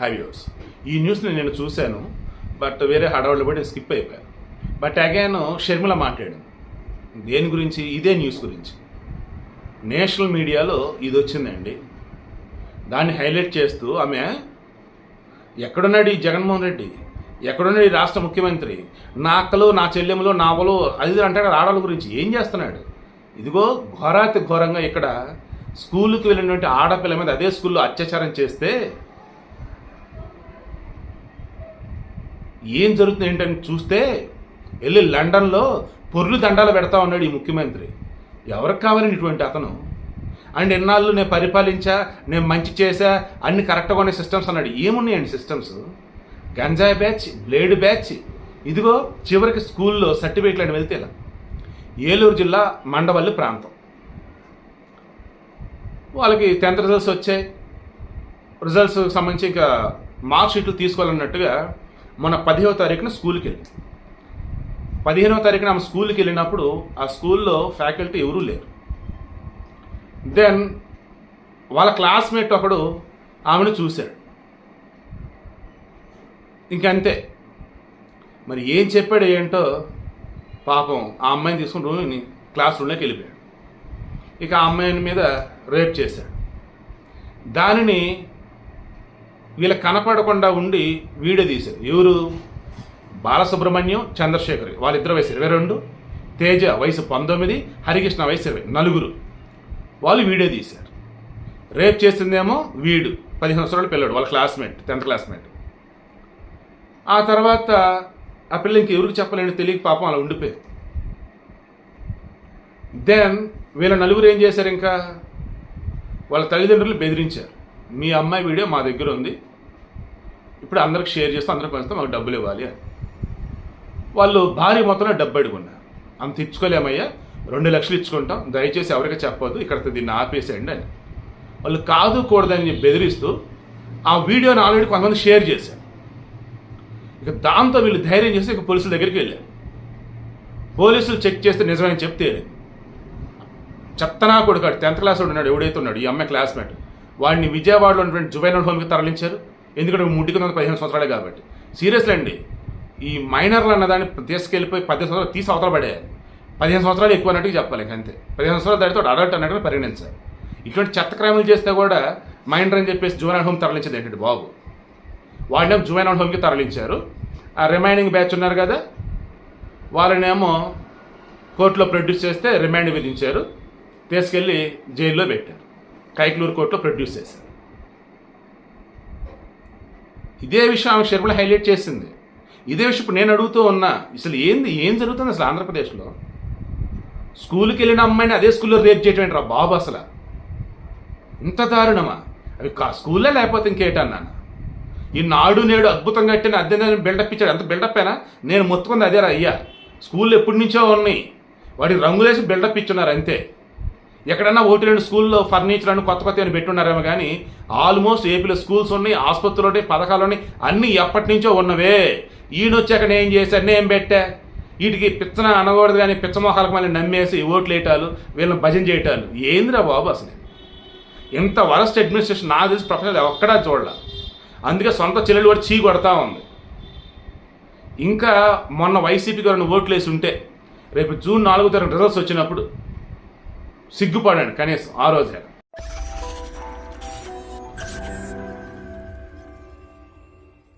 హైవ్యూస్ ఈ న్యూస్ని నేను చూశాను బట్ వేరే హడావుళ్ళు కూడా స్కిప్ అయిపోయాను బట్ అగైన్ షర్మిల మాట్లాడింది. దేని గురించి? ఇదే న్యూస్ గురించి. నేషనల్ మీడియాలో ఇది వచ్చిందండి. దాన్ని హైలైట్ చేస్తూ ఆమె ఎక్కడున్నాడు ఈ జగన్మోహన్ రెడ్డి? ఎక్కడున్నాడు ఈ రాష్ట్ర ముఖ్యమంత్రి? నా అక్కలు నా చెల్లెములు నావలు అది అంటే అంటాడు ఆడవాళ్ళ గురించి ఏం చేస్తున్నాడు? ఇదిగో ఘోరాతి ఘోరంగా ఇక్కడ స్కూల్కి వెళ్ళినటువంటి ఆడపిల్ల మీద అదే స్కూల్లో అత్యాచారం చేస్తే ఏం జరుగుతుంది ఏంటని చూస్తే వెళ్ళి లండన్లో పొర్లు దండాలు పెడతా ఉన్నాడు ఈ ముఖ్యమంత్రి. ఎవరికి కావాలని ఇటువంటి అతను? అండ్ ఎన్నాళ్ళు నేను పరిపాలించా నేను మంచి చేశా అన్ని కరెక్ట్గా ఉన్న సిస్టమ్స్ అన్నాడు. ఏమున్నాయండి సిస్టమ్స్? గంజాయి బ్యాచ్ బ్లేడ్ బ్యాచ్. ఇదిగో చివరికి స్కూల్లో సర్టిఫికేట్లు అని వెళ్తే ఇలా. ఏలూరు జిల్లా మండవల్లి ప్రాంతం. వాళ్ళకి టెన్త్ రిజల్ట్స్ వచ్చాయి. రిజల్ట్స్ సంబంధించి ఇంకా మార్క్ షీట్లు తీసుకోవాలన్నట్టుగా మొన్న పదిహేవ తారీఖున స్కూల్కి వెళ్ళింది పదిహేనవ తారీఖున ఆమె స్కూల్కి వెళ్ళినప్పుడు ఆ స్కూల్లో ఫ్యాకల్టీ ఎవరూ లేరు. దెన్ వాళ్ళ క్లాస్మేట్ ఒకడు ఆమెను చూశాడు. ఇంకంతే. మరి ఏం చెప్పాడు ఏంటో పాపం ఆ అమ్మాయిని తీసుకుని రూమ్ని క్లాస్ రూమ్లోకి వెళ్ళిపోయాడు. ఇక ఆ అమ్మాయిని మీద రేప్ చేశాడు. దానిని వీళ్ళకి కనపడకుండా ఉండి వీడియో తీశారు. ఎవరు? బాలసుబ్రహ్మణ్యం చంద్రశేఖర్. వాళ్ళిద్దరు వయసు ఇరవై రెండు తేజ వయసు పంతొమ్మిది హరికృష్ణ వయసు ఇరవై నలుగురు. వాళ్ళు వీడియో తీశారు. రేప్ చేసిందేమో వీడు పదిహేను సంవత్సరాల పిల్లడు వాళ్ళ క్లాస్మేట్ టెన్త్ క్లాస్మేట్. ఆ తర్వాత ఆ పిల్ల ఇంక ఎవరికి చెప్పలేని తెలియక పాపం అలా ఉండిపోయారు. దెన్ వీళ్ళ నలుగురు ఏం చేశారు ఇంకా? వాళ్ళ తల్లిదండ్రులు బెదిరించారు. మీ అమ్మాయి వీడియో మా దగ్గర ఉంది. ఇప్పుడు అందరికి షేర్ చేస్తే అందరికి పంచుతాం మాకు డబ్బులు ఇవ్వాలి అని. వాళ్ళు భారీ మొత్తంలో డబ్బు అడుగున్నారు. అంత ఇచ్చుకోలేమయ్యా రెండు లక్షలు ఇచ్చుకుంటాం దయచేసి ఎవరికి చెప్పొద్దు ఇక్కడ దీన్ని ఆపేసేయండి అని. వాళ్ళు కాదు కూడదని బెదిరిస్తూ ఆ వీడియోని ఆల్రెడీ కొంతమంది షేర్ చేశారు. ఇక దాంతో వీళ్ళు ధైర్యం చేసి ఇక పోలీసుల దగ్గరికి వెళ్ళారు. పోలీసులు చెక్ చేస్తే నిజమని చెప్తే చెప్తనా కొడుకాడు టెన్త్ క్లాస్ ఉన్నాడు ఎవడైతే ఉన్నాడు ఈ అమ్మాయి క్లాస్మేట్ వాడిని విజయవాడలో ఉన్నటువంటి జువైనల్ హోమ్కి తరలించారు. ఎందుకంటే ముట్టికి ఉన్న పదిహేను సంవత్సరాలే కాబట్టి. సీరియస్లీ అండి ఈ మైనర్లు అన్నదాన్ని తీసుకెళ్ళిపోయి పదిహేను సంవత్సరాలు తీసి అవతల పడేయాలి. పదిహేను సంవత్సరాలు ఎక్కువ అన్నట్టు చెప్పాలి అంతే. పదిహేను సంవత్సరాలు దాటితో అడల్ట్ అన్నట్టు పరిగణించాలి. ఇటువంటి చెత్త క్రైములు చేస్తే కూడా మైనర్ అని చెప్పేసి జువైనల్ హోమ్ తరలించేది ఏంటంటే బాబు? వాడినేమో జువైనల్ హోమ్కి తరలించారు. ఆ రిమైనింగ్ బ్యాచ్ ఉన్నారు కదా వాళ్ళనేమో కోర్టులో ప్రొడ్యూస్ చేస్తే రిమాండ్ విధించారు. తీసుకెళ్ళి జైల్లో పెట్టారు. కైక్లూరు కోర్టులో ప్రొడ్యూస్ చేసింది ఇదే విషయం ఆమె షర్మిల హైలైట్ చేసింది. ఇదే విషయం ఇప్పుడు నేను అడుగుతూ ఉన్నా అసలు ఏంది ఏం జరుగుతుంది అసలు ఆంధ్రప్రదేశ్లో? స్కూల్కి వెళ్ళిన అమ్మాయిని అదే స్కూల్లో రేప్ చేయటం రా బాబు అసలు? ఇంత దారుణమా? అవి కా స్కూల్లో లేకపోతే ఇంకేటన్నాను? ఈ నాడు నేడు అద్భుతంగా కట్టిన అద్దె బిల్డప్ ఇచ్చాడు. అంత బిల్డప్ అయినా నేను మొత్తుకుంది అదే రా అయ్యా. స్కూల్ ఎప్పటి నుంచో ఉన్నాయి. వాటి రంగులేసి బిల్డప్ ఇచ్చున్నారు అంతే. ఎక్కడన్నా ఒకటి రెండు స్కూల్లో ఫర్నిచర్ అని కొత్త కొత్త పెట్టున్నారేమో కానీ ఆల్మోస్ట్ ఏపీలో స్కూల్స్ ఉన్నాయి ఆసుపత్రులు ఉన్నాయి పథకాలు ఉన్నాయి అన్నీ ఎప్పటి నుంచో ఉన్నవే. ఈయనొచ్చాక నేను చేశాను నేను పెట్టా. వీటికి పిచ్చన అనకూడదు కానీ పిచ్చమోహాలకు మళ్ళీ నమ్మేసి ఓట్లు వేయటాలు వీళ్ళని భజన చేయటాలు. ఏందిరా బాబు అసలు? ఇంత వరస్ట్ అడ్మినిస్ట్రేషన్ నాకు తెలిసి ప్రపంచంలో ఒక్కడా చూడాల. అందుకే సొంత చెల్లెలు కూడా చీ కొడతా ఉంది. ఇంకా మొన్న వైసీపీ గారిని ఓట్లు వేసి ఉంటే రేపు జూన్ నాలుగో తారీఖు రిజల్ట్స్ వచ్చినప్పుడు సిగ్గుపడండి కనీసం ఆ రోజే